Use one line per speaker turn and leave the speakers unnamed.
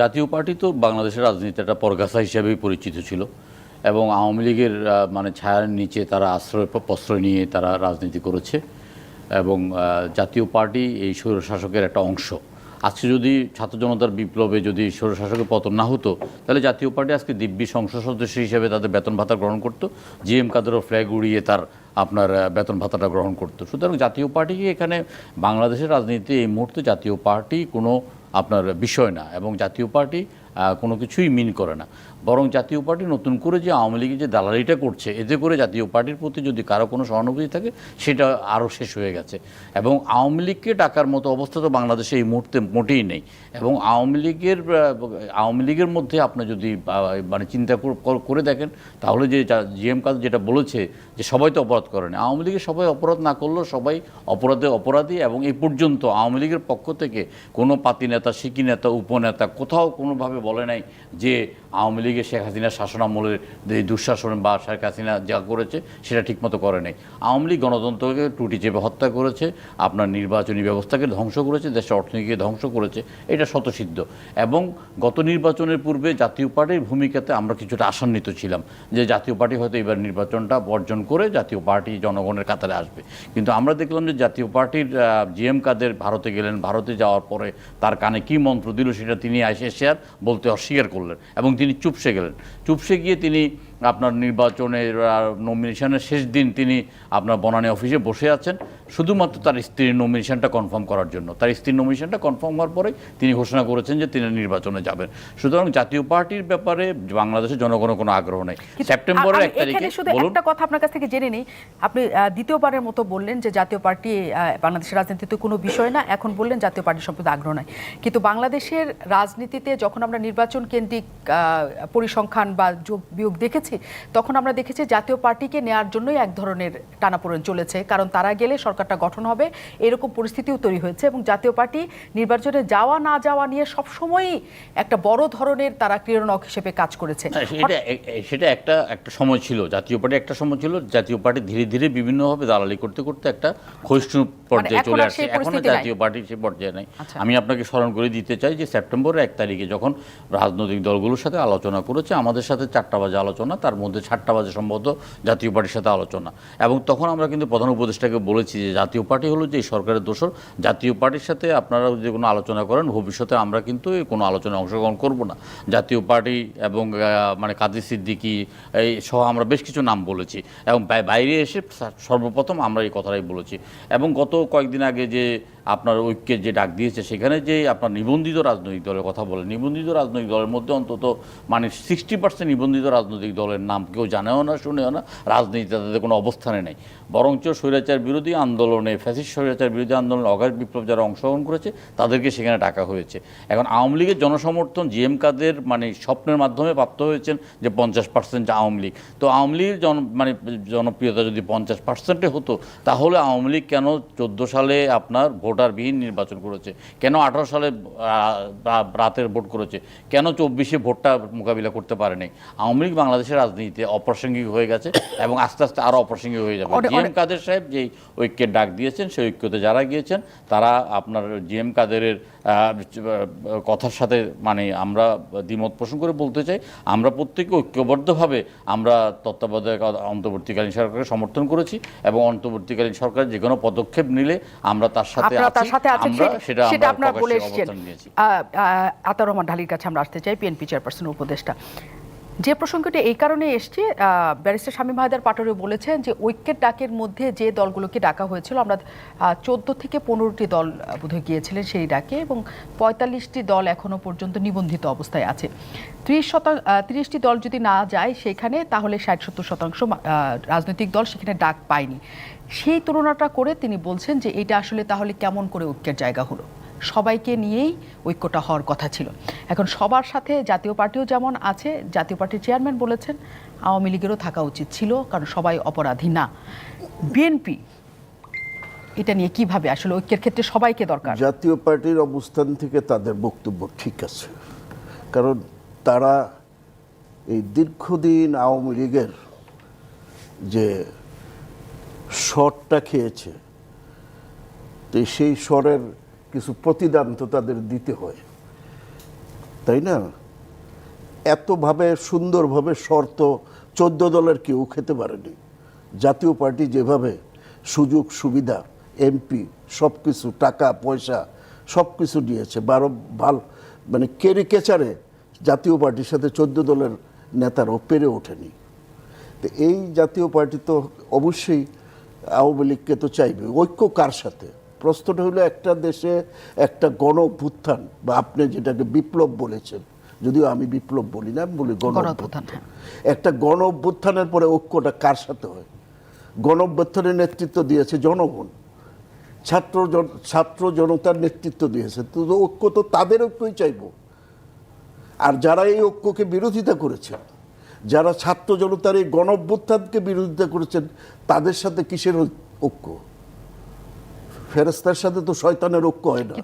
জাতীয় পার্টি তো বাংলাদেশের রাজনীতি একটা পরগাছা হিসেবেই পরিচিত ছিল। এবং আওয়ামী লীগের মানে ছায়ার নিচে তারা আশ্রয় প্রশ্রয় নিয়ে তারা রাজনীতি করেছে। এবং জাতীয় পার্টি এই স্বৈরশাসকের একটা অংশ। আজকে যদি ছাত্র জনতার বিপ্লবে যদি স্বৈরশাসকের পতন না হতো, তাহলে জাতীয় পার্টি আজকে দিব্যি সংসদ সদস্য হিসেবে তাদের বেতন ভাতা গ্রহণ করতো। জি এম কাদেরও ফ্ল্যাগ উড়িয়ে তার, আপনার বেতন ভাতাটা গ্রহণ করতো। সুতরাং জাতীয় পার্টিকে এখানে বাংলাদেশের রাজনীতিতে এই মুহূর্তে জাতীয় পার্টি কোনো আপনার বিষয় না। এবং জাতীয় পার্টি কোনো কিছুই মিন করে না। বরং জাতীয় পার্টি নতুন করে যে আওয়ামী লীগের যে দালালিটা করছে, এতে করে জাতীয় পার্টির প্রতি যদি কারও কোনো সহানুভূতি থাকে, সেটা আরও শেষ হয়ে গেছে। এবং আওয়ামী লীগকে ডাকার মতো অবস্থা তো বাংলাদেশে এই মুহূর্তে মোটেই নেই। এবং আওয়ামী লীগের আওয়ামী লীগের মধ্যে আপনি যদি মানে চিন্তা কর- দেখেন, তাহলে যে জিএম কাজ যেটা বলেছে যে সবাই তো অপরাধ করে না। আওয়ামী লীগের সবাই অপরাধ না করলেও সবাই অপরাধে অপরাধী এবং এই পর্যন্ত আওয়ামী লীগের পক্ষ থেকে কোনো পাতি নেতা, সিকি নেতা উপনেতা কোথাও কোনোভাবে বলে নাই যে আওয়ামী লীগের শেখ হাসিনার শাসনামলের যে দুঃশাসন বা শেখ হাসিনা যা করেছে, সেটা ঠিকমতো করে নাই। আওয়ামী লীগ গণতন্ত্রকে টুটি চেপে হত্যা করেছে, আপনার নির্বাচনী ব্যবস্থাকে ধ্বংস করেছে দেশের অর্থনীতিকে ধ্বংস করেছে, এটা শতসিদ্ধ এবং গত নির্বাচনের পূর্বে জাতীয় পার্টির ভূমিকাতে আমরা কিছুটা আশান্বিত ছিলাম যে জাতীয় পার্টি হয়তো এবার নির্বাচনটা বর্জন করে জাতীয় পার্টি জনগণের কাতারে আসবে। কিন্তু আমরা দেখলাম যে জাতীয় পার্টির জিএম কাদের ভারতে গেলেন, ভারতে যাওয়ার পরে তার কানে কী মন্ত্র দিল সেটা তিনি এসে আর বলতে অস্বীকার করলেন এবং তিনি চুপসে গেলেন। চুপসে গিয়ে তিনি আপনার নির্বাচনের নমিনেশনের শেষ দিন তিনি আপনার বনানী অফিসে বসে আছেন শুধুমাত্র তার স্ত্রীর নমিনেশনটা কনফার্ম করার জন্য। তার স্ত্রীর নমিনেশনটা কনফার্ম হওয়ার পরে তিনি ঘোষণা করেছেন যে তিনি নির্বাচনে যাবেন। সুতরাং জাতীয় পার্টির ব্যাপারে বাংলাদেশের জনগণের কোনো আগ্রহ নেই। সেপ্টেম্বরের এক তারিখে
একটা কথা আপনার কাছ থেকে জেনে নেই। আপনি দ্বিতীয়বারের মতো বললেন যে জাতীয় পার্টি আহ, বাংলাদেশের রাজনীতিতে কোনো বিষয় না। এখন বললেন জাতীয় পার্টি সম্পর্কে আগ্রহ নাই। কিন্তু বাংলাদেশের রাজনীতিতে যখন আমরা নির্বাচন কেন্দ্রিক আহ, পরিসংখ্যান বা যোগ বিয়োগ দেখেছি তখন আমরা দেখেছি জাতীয় পার্টিকে নেয়ার জন্যই এক ধরনের টানাপোড়েন চলেছে কারণ তারা গেলে সরকারটা গঠন হবে এরকম পরিস্থিতিও তৈরি হয়েছে এবং জাতীয় পার্টি নির্বাচনে যাওয়া না যাওয়া নিয়ে সবসময়ই একটা বড় ধরনের তারা ক্রীড়নক হিসেবে কাজ করেছে
হ্যাঁ, সেটা একটা একটা সময় ছিল জাতীয় পার্টি একটা সময় ছিল জাতীয় পার্টি ধীরে ধীরে বিভিন্নভাবে দালালি করতে করতে একটা ক্ষয়িষ্ণু পর্যায়ে
মানে
চলে আসছে
সেই
এখনও
পরিস্থিতি নাই?
জাতীয় পার্টি সে পর্যায়ে নাই
আচ্ছা।
আমি আপনাকে স্মরণ করে দিতে চাই যে সেপ্টেম্বরের এক তারিখে যখন রাজনৈতিক দলগুলোর সাথে আলোচনা করেছে আমাদের সাথে চারটা বাজে আলোচনা তার মধ্যে সাতটা বাজে সম্ভবত জাতীয় পার্টির সাথে আলোচনা। এবং তখন আমরা কিন্তু প্রধান উপদেষ্টাকে বলেছি যে জাতীয় পার্টি হলো যে সরকারের দোষর, জাতীয় পার্টির সাথে আপনারা যে কোনো আলোচনা করেন, ভবিষ্যতে আমরা কিন্তু কোনো আলোচনায় অংশগ্রহণ করব না। জাতীয় পার্টি এবং মানে কাজী সিদ্দিকি, এই সহ আমরা বেশ কিছু নাম বলেছি। এবং বাইরে এসে সর্বপ্রথম আমরা এই কথাটাই বলেছি। এবং গত কয়েকদিন আগে যে আপনার ঐক্যের যে ডাক দিয়েছে, সেখানে যে আপনার নিবন্ধিত রাজনৈতিক দলের কথা বলে নিবন্ধিত রাজনৈতিক দলের মধ্যে অন্তত মানে সিক্সটি পার্সেন্ট নিবন্ধিত রাজনৈতিক দলের নাম কেউ জানেও না, শুনেও না, রাজনীতিতে তাদের কোনো অবস্থানে নেই। বরঞ্চ স্বৈরাচার বিরোধী আন্দোলনে, ফ্যাসিস্ট স্বৈরাচার বিরোধী আন্দোলনে অগাধ বিপ্লব যারা অংশগ্রহণ করেছে, তাদেরকে সেখানে ডাকা হয়েছে। এখন আওয়ামী লীগের জনসমর্থন জিএম কাদের মানে স্বপ্নের মাধ্যমে প্রাপ্ত হয়েছেন যে পঞ্চাশ পার্সেন্ট আওয়ামী লীগ। তো আওয়ামী লীগের জন মানে জনপ্রিয়তা যদি পঞ্চাশ পার্সেন্টে হতো, তাহলে আওয়ামী লীগ কেন চোদ্দ সালে আপনার ভোটারবিহীন নির্বাচন করেছে। কেন আঠারো সালে রাতের ভোট করেছে? কেন চব্বিশে ভোটটা মোকাবিলা করতে পারেনি? আওয়ামী লীগ বাংলাদেশের রাজনীতিতে অপ্রাসঙ্গিক হয়ে গেছে এবং আস্তে আস্তে আরও অপ্রাসঙ্গিক হয়ে যাবে। জিএম
অনেক-
কাদের সাহেব যেই ঐক্যের ডাক দিয়েছেন সেই ঐক্যতে যারা গিয়েছেন তারা আপনার জিএম কাদেরের আহ, কথার সাথে মানে আমরা দ্বিমত পোষণ করে বলতে চাই আমরা প্রত্যেকে ঐক্যবদ্ধভাবে আমরা তত্ত্বাবধায়ক অন্তর্বর্তীকালীন সরকারকে সমর্থন করেছি এবং অন্তর্বর্তীকালীন সরকার যে কোনো পদক্ষেপ নিলে আমরা তার সাথে
তার সাথে আছেন
সেটা
আপনারা বলে এসেছেন আহ, রহমান ঢালির কাছে আমরা আসতে চাই পিএনপি চেয়ারপারসন উপদেষ্টা। যে প্রসঙ্গটি এই কারণে এসছে ব্যারিস্টার শামীম হায়দার পাটোয়ারি বলেছেন যে ঐক্যের ডাকের মধ্যে যে দলগুলোকে ডাকা হয়েছিল আমরা চোদ্দ থেকে পনেরোটি দল বোধহয় গিয়েছিলেন সেই ডাকে এবং পঁয়তাল্লিশটি দল এখনও পর্যন্ত নিবন্ধিত অবস্থায় আছে। ত্রিশ শতাংশ তিরিশটি দল যদি না যায় সেখানে তাহলে ষাট সত্তর শতাংশ রাজনৈতিক দল সেখানে ডাক পায়নি। সেই তুলনাটা করে তিনি বলছেন যে এটা আসলে তাহলে কেমন করে ঐক্যের জায়গা হলো? সবাইকে নিয়েই ঐক্যটা হওয়ার কথা ছিল। এখন সবার সাথে জাতীয় পার্টিও যেমন আছে, জাতীয় পার্টির চেয়ারম্যান বলেছেন, আওয়ামী লীগেরও থাকা উচিত ছিল, কারণ সবাই অপরাধী না। বিএনপি এটা নিয়ে কীভাবে আসলে ঐক্যের ক্ষেত্রে সবাইকে দরকার?
জাতীয় পার্টির অবস্থান থেকে তাদের বক্তব্য ঠিক আছে। কারণ তারা এই দীর্ঘদিন আওয়ামী লীগের যে স্বরটা খেয়েছে, তো সেই স্বরের কিছু প্রতিদান তো তাদের দিতে হয়, তাই না? এতভাবে সুন্দরভাবে স্বর তো চোদ্দ দলের কেউ খেতে পারেনি। জাতীয় পার্টি যেভাবে সুযোগ, সুবিধা, এমপি সব কিছু টাকা, পয়সা সব কিছু দিয়েছে, বারো ভালো মানে কেরিকেচারে জাতীয় পার্টির সাথে চোদ্দ দলের নেতারাও পেরে ওঠেনি। তো এই জাতীয় পার্টি তো অবশ্যই আওয়ামী লীগকে তো চাইবে। ঐক্য কার সাথে? প্রশ্নটা হলো একটা দেশে একটা গণ অভ্যুত্থান বা আপনি যেটাকে বিপ্লব বলেছেন যদিও আমি বিপ্লব বলি না আমি বলি গণ অভ্যুত্থান
হ্যাঁ।
একটা গণ অভ্যুত্থানের পরে ঐক্যটা কার সাথে হয়? গণ অভ্যুত্থানের নেতৃত্ব দিয়েছে জনগণ। ছাত্র জন- ছাত্র জনতার নেতৃত্ব দিয়েছে। তো ঐক্য তো তাদের ঐক্যই চাইব। আর যারা এই ঐক্যকে বিরোধিতা করেছেন যারা ছাত্র জনতার এই গণ অভ্যুত্থানকে বিরোধিতা করেছেন, তাদের সাথে কিসের ঐক্য? ফেরেস্তার সাথে তো শয়তানের ঐক্য হয় না।